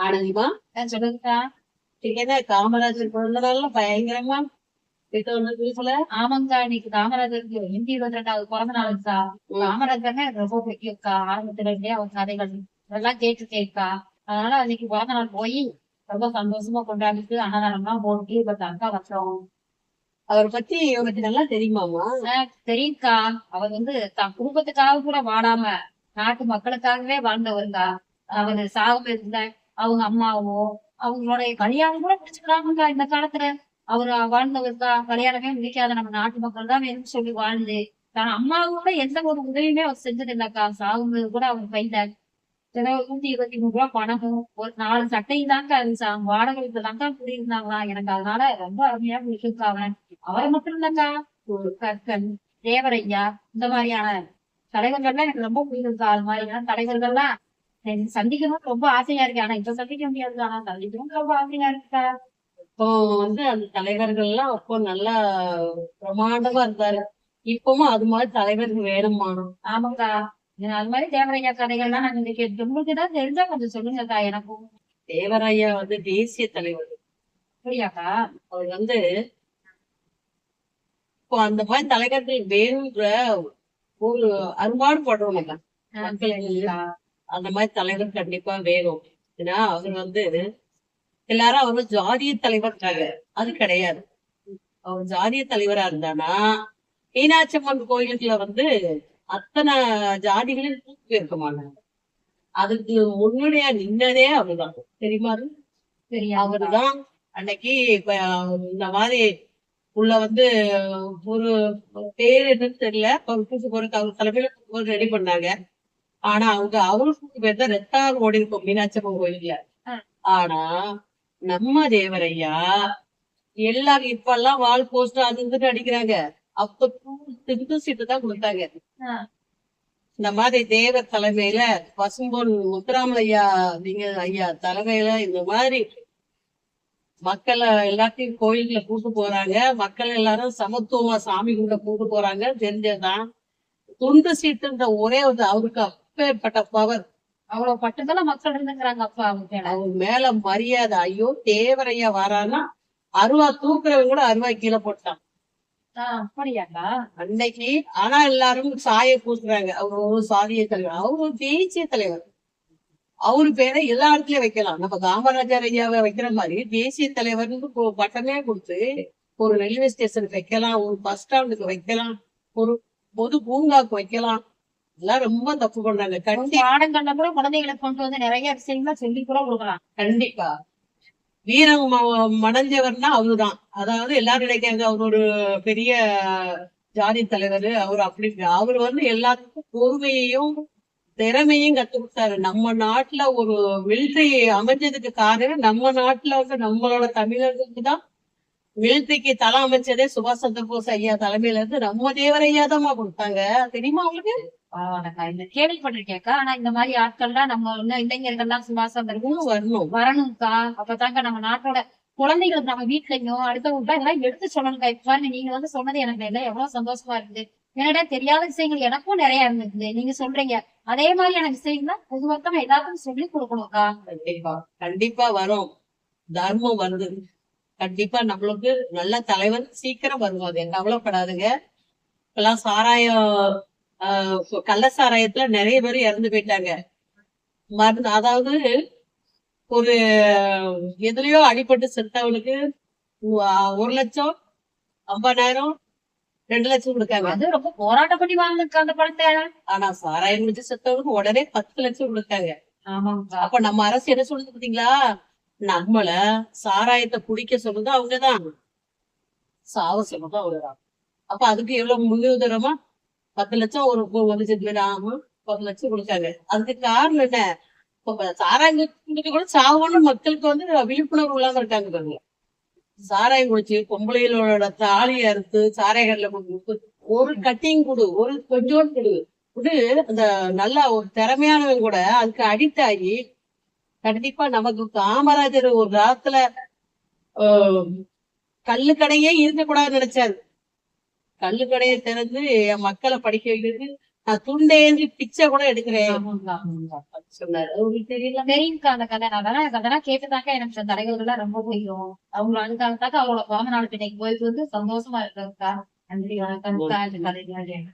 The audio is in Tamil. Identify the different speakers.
Speaker 1: ஆனந்திமா
Speaker 2: சொல்லுங்கக்கா
Speaker 1: என்ன காமராஜர் பிறந்த நாள்ல பயங்கரமா வீட்டுல
Speaker 2: ஆமாங்கக்கா இன்னைக்கு காமராஜருக்கு இருபத்தி ரெண்டாவது பிறந்த நாளுக்கா காமராஜர்னா ரொம்ப பிடிக்கும்க்கா ஆரம்பத்துல இருந்தே அவர் கதைகள் கேட்கா அதனால அன்னைக்கு பிறந்த நாள் போய் ரொம்ப சந்தோஷமா கொண்டாடிட்டு அன்னதானம்லாம் போட்டு இப்ப வச்சோம்
Speaker 1: அவரை பத்தி உனக்கு நல்லா தெரியுமாமா
Speaker 2: தெரியும்க்கா அவர் வந்து தன் குடும்பத்துக்காக கூட வாடாம நாட்டு மக்களுக்காகவே வாழ்ந்தவருக்கா அவர் சாகும் இருந்த அவங்க அம்மாவோ அவங்களுடைய கல்யாணம் கூட முடிச்சுக்கிறாங்கக்கா இந்த காலத்துல. அவர் வாழ்ந்தவருக்கா கல்யாணமே முடிக்காத நம்ம நாட்டு மக்கள் தான் வேணும்னு சொல்லி வாழ்ந்து. அம்மாவும் அம்மாவோட எந்த ஒரு உதவியுமே அவர் செஞ்சது இல்லக்கா சாகும்போது கூட அவர் கையில ஏதோ நூத்தி இருபத்தி மூணு ரூபாய் பணமும் ஒரு நாலு சட்டையும் தாங்க இருந்துச்சாங்க வாடகை தாங்க குடியிருந்தாங்களா? எனக்கு அதனால ரொம்ப அருமையா பிடிச்சிருக்கா அவன் அவர் மட்டும் இல்லக்கா ஒரு கற்கன் தேவரையா இந்த மாதிரியான தலைவர்கள்லாம் எனக்கு ரொம்ப பிடிச்சிருக்கா. அது மாதிரியான தலைவர்கள்லாம் எனக்கு சந்திக்கணும்னு ரொம்ப ஆசையா இருக்கு. ஆனா இப்ப சந்திக்க முடியாது ஆனா சந்திக்கணும்னு ரொம்ப ஆசையா இருக்குக்கா.
Speaker 1: இப்போ வந்து அந்த தலைவர்கள் எல்லாம் அப்போ நல்லா பிரமாண்டமா இருந்தாரு. இப்பவும் அது மாதிரி தலைவர்கள் வேணுமா
Speaker 2: ஆமாக்கா. அது மாதிரி தேவரையா கதைகள்லாம் நான் இன்னைக்கு உங்களுக்கு தான் தெரிஞ்சா கொஞ்சம் சொல்லுங்கக்கா எனக்கும்
Speaker 1: தேவராயா வந்து தேசிய தலைவர்.
Speaker 2: அப்படியாக்கா?
Speaker 1: அவர் வந்து இப்போ அந்த மாதிரி தலைவர்கள் வேணுன்ற ஒரு அரும்பாடு படுறோம்
Speaker 2: சரிங்கக்கா.
Speaker 1: அந்த மாதிரி தலைவர் கண்டிப்பா வேணும். ஏன்னா அவர் வந்து எல்லாரும் அவர் ஜாதிய தலைவர்காக அது கிடையாது. அவர் ஜாதிய தலைவரா இருந்தானா மீனாட்சியம்மன் கோயிலுக்குள்ள வந்து அத்தனை ஜாதிகளையும் கூப்பிட்டு இருக்க மாட்டாங்க. அதுக்கு முன்னணியா நின்னதே அவர்தான். தெரியுமா அவர்தான் அன்னைக்கு இந்த மாதிரி உள்ள வந்து ஒரு பேர் என்னன்னு தெரியல. ஒரு தலைமையில ரெடி பண்ணாங்க. ஆனா அவங்க அவருக்கு பேர் தான் ரெட்டார் ஓடி இருக்கும் மீனாட்சி அம்மன் கோயில்ல. ஆனா நம்ம தேவரையா எல்லாரும் இப்ப எல்லாம் வால் போஸ்டர் அது இதுன்னு அடிக்கிறாங்க. அப்ப திண்டு சீட்டு தான் கொடுத்தாங்க. இந்த மாதிரி தேவர் தலைமையில பசும்பொன் முத்துராம ஐயா நீங்க ஐயா தலைமையில இந்த மாதிரி மக்களை எல்லாத்தையும் கோயிலுக்குள்ள கூட்டு போறாங்க. மக்கள் எல்லாரும் சமத்துவமா சாமி கும்பிட கூட்டு போறாங்க. தெரிஞ்சதுதான். துண்டு சீட்டுன்ற ஒரே வந்து அவருக்கு? அப்பேற்பட்ட பவர்.
Speaker 2: அவ்வளவு பட்டுதல மக்கள் இருந்துங்கிறாங்க அப்பா அவங்க மேல?
Speaker 1: அவர் மேல மரியாதை. ஐயோ தேவரையா வரான்னா அருவா தூக்குறவங்க கூட அருவா கீழே போட்டான்
Speaker 2: அப்படியாக்கா?
Speaker 1: அன்னைக்கு ஆனா எல்லாரும் சாய பூசுறாங்க. ஒரு சாதிய தலைவர். ஒரு தேசிய தலைவர். அவரு பேரை எல்லா இடத்துலயும் வைக்கலாம். நம்ம காமராஜர் ஐயாவை வைக்கிற மாதிரி தேசிய தலைவர்னு பட்டமே கொடுத்து ஒரு ரயில்வே ஸ்டேஷனுக்கு வைக்கலாம். ஒரு பஸ் ஸ்டாண்டுக்கு வைக்கலாம். ஒரு பொது பூங்காக்கு வைக்கலாம். இதெல்லாம் ரொம்ப தப்பு பண்றாங்க. கண்டி
Speaker 2: பாடங்கள்ல கூட குழந்தைகளுக்கு கொண்டு வந்து நிறைய விஷயங்கள் சொல்லி கூட கொடுக்கலாம்.
Speaker 1: கண்டிப்பா. வீரம் மடைஞ்சவர்னா அவருதான். அதாவது எல்லாரும் நினைக்கிறாங்க அவர் ஒரு பெரிய ஜாதி தலைவர் அவர் அப்படி அவர் வந்து எல்லாத்துக்கும் பொறுமையையும் திறமையும் கத்து கொடுத்தாரு. நம்ம நாட்டுல ஒரு மிலிட்டரி அமைஞ்சதுக்கு காரணம் நம்ம நாட்டுல வந்து நம்மளோட தமிழர்களுக்கு தான் மிலிட்டரிக்கு தலை அமைச்சதே சுபாஷ் சந்திர போஸ் ஐயா தலைமையில இருந்து நம்ம தேவர் ஐயா தான் கொடுத்தாங்க. தெரியுமா உங்களுக்கு?
Speaker 2: கேள்விப்பட்டிருக்கேக்கா. ஆனா இந்த மாதிரி ஆட்கள்லாம் நம்ம இன்னும் இளைஞர்கள்லாம் சுவாசம்
Speaker 1: இன்னும் வரணும்.
Speaker 2: வரணும்க்கா. அப்பதாங்க நம்ம நாட்டோட குழந்தைகளுக்கு நம்ம வீட்லயும் அடுத்தவங்க இதெல்லாம் எடுத்து சொல்லணும்க்கா. இப்ப பாருங்க நீங்க வந்து சொன்னது எனக்கு எல்லாம் எவ்வளவு சந்தோஷமா இருக்குது. என்னடா தெரியாத விஷயங்கள் எனக்கும் நிறைய இருந்தது. நீங்க சொல்றீங்க. அதே மாதிரியான விஷயங்கள் பொதுவாக எல்லாத்துக்கும் சொல்லி கொடுக்கணும்க்கா.
Speaker 1: கண்டிப்பா. கண்டிப்பா வரும். தர்மம் வருது கண்டிப்பா நம்மளுக்கு நல்ல தலைவர் சீக்கிரம் வருவாங்க கவலைப்படாதுங்க. இப்பெல்லாம் சாராயம் கள்ள சாராயத்துல நிறைய பேர் இறந்து போயிட்டாங்க. மருந்து அதாவது ஒரு எதுலயோ அடிபட்டு செத்தவனுக்கு ஒரு லட்சம் ஐம்பதாயிரம் ரெண்டு லட்சம் கொடுக்காங்க.
Speaker 2: அது ரொம்ப போராட்டம் பண்ணி வாங்கினுக்கா அந்த படத்தை
Speaker 1: ஆனா சாராயம் முடிச்சு செத்தவனுக்கு உடனே பத்து லட்சம் கொடுத்தாங்க
Speaker 2: ஆமாங்கக்கா
Speaker 1: அப்ப நம்ம அரசு என்ன சொல்லுது பாத்தீங்களா நம்மள சாராயத்தை குடிக்க சொல்றது அவங்கதான். சாவ சொல்றது அவங்கதான். அப்ப அதுக்கு எவ்வளவு முன்னுதரமா பத்து லட்சம் ஒரு ஒரு லட்சம் ஆகும்? பத்து லட்சம் கொடுத்தாங்க அதுக்கு காரணம் என்ன? இப்ப சாராயம் குடிக்க கூட சாவோன்னு மக்களுக்கு வந்து விழிப்புணர்வு இல்லாம இருக்காங்க பாருங்க. சாராயம் குடிச்சு பொம்பளைகளோட தாலியை அறுத்து சாராயங்கள்ல கொடுத்து ஒரு கட்டிங் கொடு ஒரு கொஞ்சோண்டு கொடு. கொடு அந்த நல்ல ஒரு திறமையானவங்க கூட அதுக்கு அடிக்ட் ஆகி கண்டிப்பா நமக்கு காமராஜர் ஒரு காலத்துல கல்லு கடையே இருக்கக்கூடாதுன்னு நினைச்சாரு. கல்லு கடையை திறந்து என் மக்களை படிக்க வைக்கிறது. நான் துண்டேந்தி பிச்சை கூட எடுக்கிறேன். சொன்னாரு. உங்களுக்கு தெரியல.
Speaker 2: தெரியுங்கா அந்த கதை நான் அதெல்லாம் அதெல்லாம் கேட்டுதாக்கா எனக்கு தலைவர்கள்லாம் ரொம்ப பிடிக்கும் அவங்க அதுக்காக அவங்களோட பிறந்த நாள் இன்னைக்கு போயிட்டு வந்து சந்தோஷமா இருக்காங்கக்கா நன்றி கதைகள்